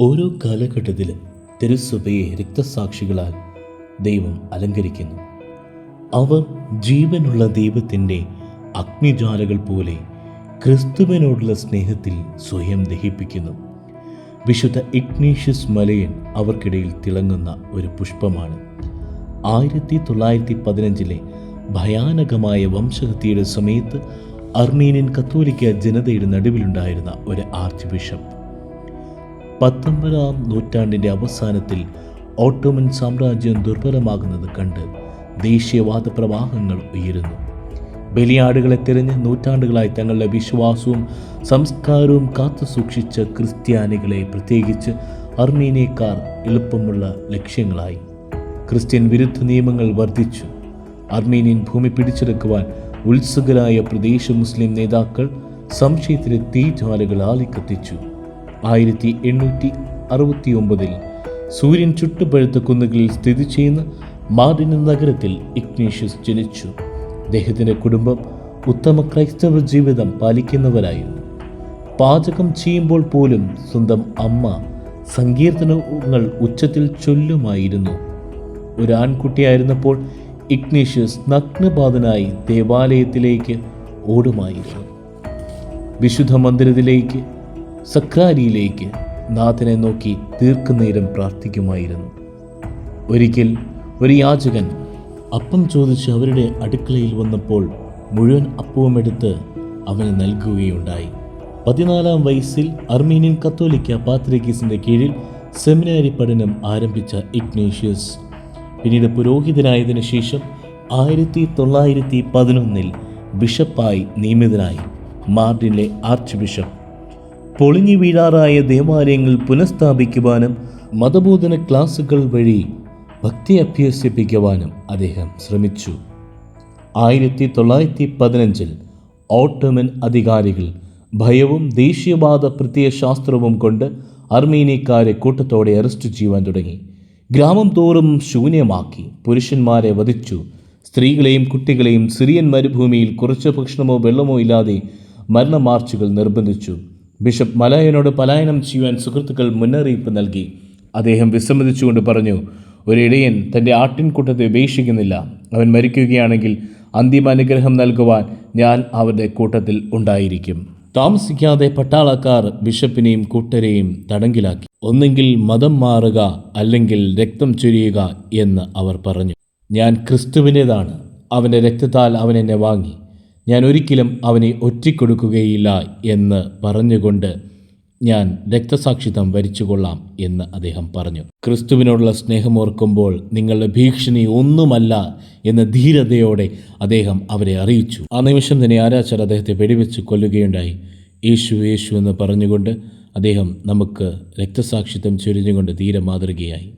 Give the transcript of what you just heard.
ഓരോ കാലഘട്ടത്തിലും തിരുസഭയെ രക്തസാക്ഷികളാൽ ദൈവം അലങ്കരിക്കുന്നു. അവർ ജീവനുള്ള ദൈവത്തിന്റെ അഗ്നിജ്വാലകൾ പോലെ ക്രിസ്തുവിനോടുള്ള സ്നേഹത്തിൽ സ്വയം ദഹിപ്പിക്കുന്നു. വിശുദ്ധ ഇഗ്നീഷ്യസ് മലയൻ അവർക്കിടയിൽ തിളങ്ങുന്ന ഒരു പുഷ്പമാണ്. ആയിരത്തി തൊള്ളായിരത്തി പതിനഞ്ചിലെ ഭയാനകമായ വംശഹത്യയുടെ സമയത്ത് അർമീനിയൻ കത്തോലിക്ക ജനതയുടെ നടുവിലുണ്ടായിരുന്ന ഒരു ആർച്ച് ബിഷപ്പ്. പത്തൊമ്പതാം നൂറ്റാണ്ടിന്റെ അവസാനത്തിൽ ഓട്ടോമൻ സാമ്രാജ്യം ദുർബലമാകുന്നത് കണ്ട് ദേശീയവാദ പ്രവാഹങ്ങൾ ഉയരുന്നു. ബലിയാടുകളെ തിരഞ്ഞ് നൂറ്റാണ്ടുകളായി തങ്ങളുടെ വിശ്വാസവും സംസ്കാരവും കാത്തു സൂക്ഷിച്ച ക്രിസ്ത്യാനികളെ പ്രത്യേകിച്ച് അർമീനിയക്കാർ എളുപ്പമുള്ള ലക്ഷ്യങ്ങളായി. ക്രിസ്ത്യൻ വിരുദ്ധ നിയമങ്ങൾ വർദ്ധിച്ചു. അർമീനിയൻ ഭൂമി പിടിച്ചെടുക്കുവാൻ ഉത്സുകരായ പ്രദേശ മുസ്ലിം നേതാക്കൾ സംശയത്തിലെ തീജ്വാലകൾ ആളിക്കത്തിച്ചു ആയിരത്തി എണ്ണൂറ്റി അറുപത്തി ഒമ്പതിൽ സൂര്യൻ ചുട്ടുപഴുത്ത കുന്നുകളിൽ സ്ഥിതി ചെയ്യുന്ന മാർഡിന നഗരത്തിൽ ഇഗ്നീഷ്യസ് ജനിച്ചു. അദ്ദേഹത്തിന്റെ കുടുംബം ഉത്തമ ക്രൈസ്തവ ജീവിതം പാലിക്കുന്നവരായിരുന്നു. പാചകം ചെയ്യുമ്പോൾ പോലും സ്വന്തം അമ്മ സങ്കീർത്തനങ്ങൾ ഉച്ചത്തിൽ ചൊല്ലുമായിരുന്നു. ഒരു ആൺകുട്ടിയായിരുന്നപ്പോൾ ഇഗ്നീഷ്യസ് നഗ്നപാതനായി ദേവാലയത്തിലേക്ക് ഓടുമായിരുന്നു. വിശുദ്ധ മന്ദിരത്തിലേക്ക് സക്രാരിയിലേക്ക് നാഥനെ നോക്കി ദീർഘനേരം പ്രാർത്ഥിക്കുമായിരുന്നു. ഒരിക്കൽ ഒരു യാചകൻ അപ്പം ചോദിച്ച് അവരുടെ അടുക്കളയിൽ വന്നപ്പോൾ മുഴുവൻ അപ്പവും എടുത്ത് അവന് നൽകുകയുണ്ടായി. പതിനാലാം വയസ്സിൽ അർമീനിയൻ കത്തോലിക്ക പാത്രിക്കീസിന്റെ കീഴിൽ സെമിനാരി പഠനം ആരംഭിച്ച ഇഗ്നേഷ്യസ്. പിന്നീട് പുരോഹിതനായതിനു ശേഷം ആയിരത്തി തൊള്ളായിരത്തി പതിനൊന്നിൽ ബിഷപ്പായി നിയമിതനായി. മാർട്ടിനിലെ ആർച്ച് ബിഷപ്പ് പൊളിഞ്ഞു വീഴാറായ ദേവാലയങ്ങൾ പുനഃസ്ഥാപിക്കുവാനും മതബോധന ക്ലാസുകൾ വഴി ഭക്തി അഭ്യസിപ്പിക്കുവാനും അദ്ദേഹം ശ്രമിച്ചു. ആയിരത്തി തൊള്ളായിരത്തി പതിനഞ്ചിൽ ഓട്ടോമൻ അധികാരികൾ ഭയവും ദേശീയവാദ പ്രത്യയശാസ്ത്രവും കൊണ്ട് അർമീനിയക്കാരെ കൂട്ടത്തോടെ അറസ്റ്റ് ചെയ്യുവാൻ തുടങ്ങി. ഗ്രാമം തോറും ശൂന്യമാക്കി പുരുഷന്മാരെ വധിച്ചു. സ്ത്രീകളെയും കുട്ടികളെയും സിറിയൻ മരുഭൂമിയിൽ കുറച്ച് ഭക്ഷണമോ വെള്ളമോ ഇല്ലാതെ മരണമാർച്ചുകൾ നിർബന്ധിച്ചു. ബിഷപ്പ് മലയനോട് പലായനം ചെയ്യുവാൻ സുഹൃത്തുക്കൾ മുന്നറിയിപ്പ് നൽകി. അദ്ദേഹം വിസമ്മതിച്ചുകൊണ്ട് പറഞ്ഞു ഒരു ഇടയൻ തന്റെ ആട്ടിൻകൂട്ടത്തെ ഉപേക്ഷിക്കുന്നില്ല. അവൻ മരിക്കുകയാണെങ്കിൽ അന്തിമ അനുഗ്രഹം നൽകുവാൻ ഞാൻ അവരുടെ കൂട്ടത്തിൽ ഉണ്ടായിരിക്കും. താമസിക്കാതെ പട്ടാളക്കാർ ബിഷപ്പിനെയും കൂട്ടരെയും തടങ്കിലാക്കി. ഒന്നെങ്കിൽ മതം മാറുക അല്ലെങ്കിൽ രക്തം ചൊരിയുക എന്ന് അവർ പറഞ്ഞു. ഞാൻ ക്രിസ്തുവിന്റെതാണ്. അവന്റെ രക്തത്താൽ അവൻ എന്നെ വാങ്ങി. ഞാൻ ഒരിക്കലും അവനെ ഒറ്റിക്കൊടുക്കുകയില്ല എന്ന് പറഞ്ഞുകൊണ്ട് ഞാൻ രക്തസാക്ഷിത്വം വരിച്ചുകൊള്ളാം എന്ന് അദ്ദേഹം പറഞ്ഞു. ക്രിസ്തുവിനോടുള്ള സ്നേഹം ഓർക്കുമ്പോൾ നിങ്ങളുടെ ഭീഷണി ഒന്നുമല്ല എന്ന ധീരതയോടെ അദ്ദേഹം അവരെ അറിയിച്ചു. ആ നിമിഷം തന്നെ ആരാച്ചർ അദ്ദേഹത്തെ വെടിവെച്ച് കൊല്ലുകയുണ്ടായി. യേശു യേശു എന്ന് പറഞ്ഞുകൊണ്ട് അദ്ദേഹം നമുക്ക് രക്തസാക്ഷിത്വം ചൊരിഞ്ഞുകൊണ്ട് ധീര മാതൃകയായി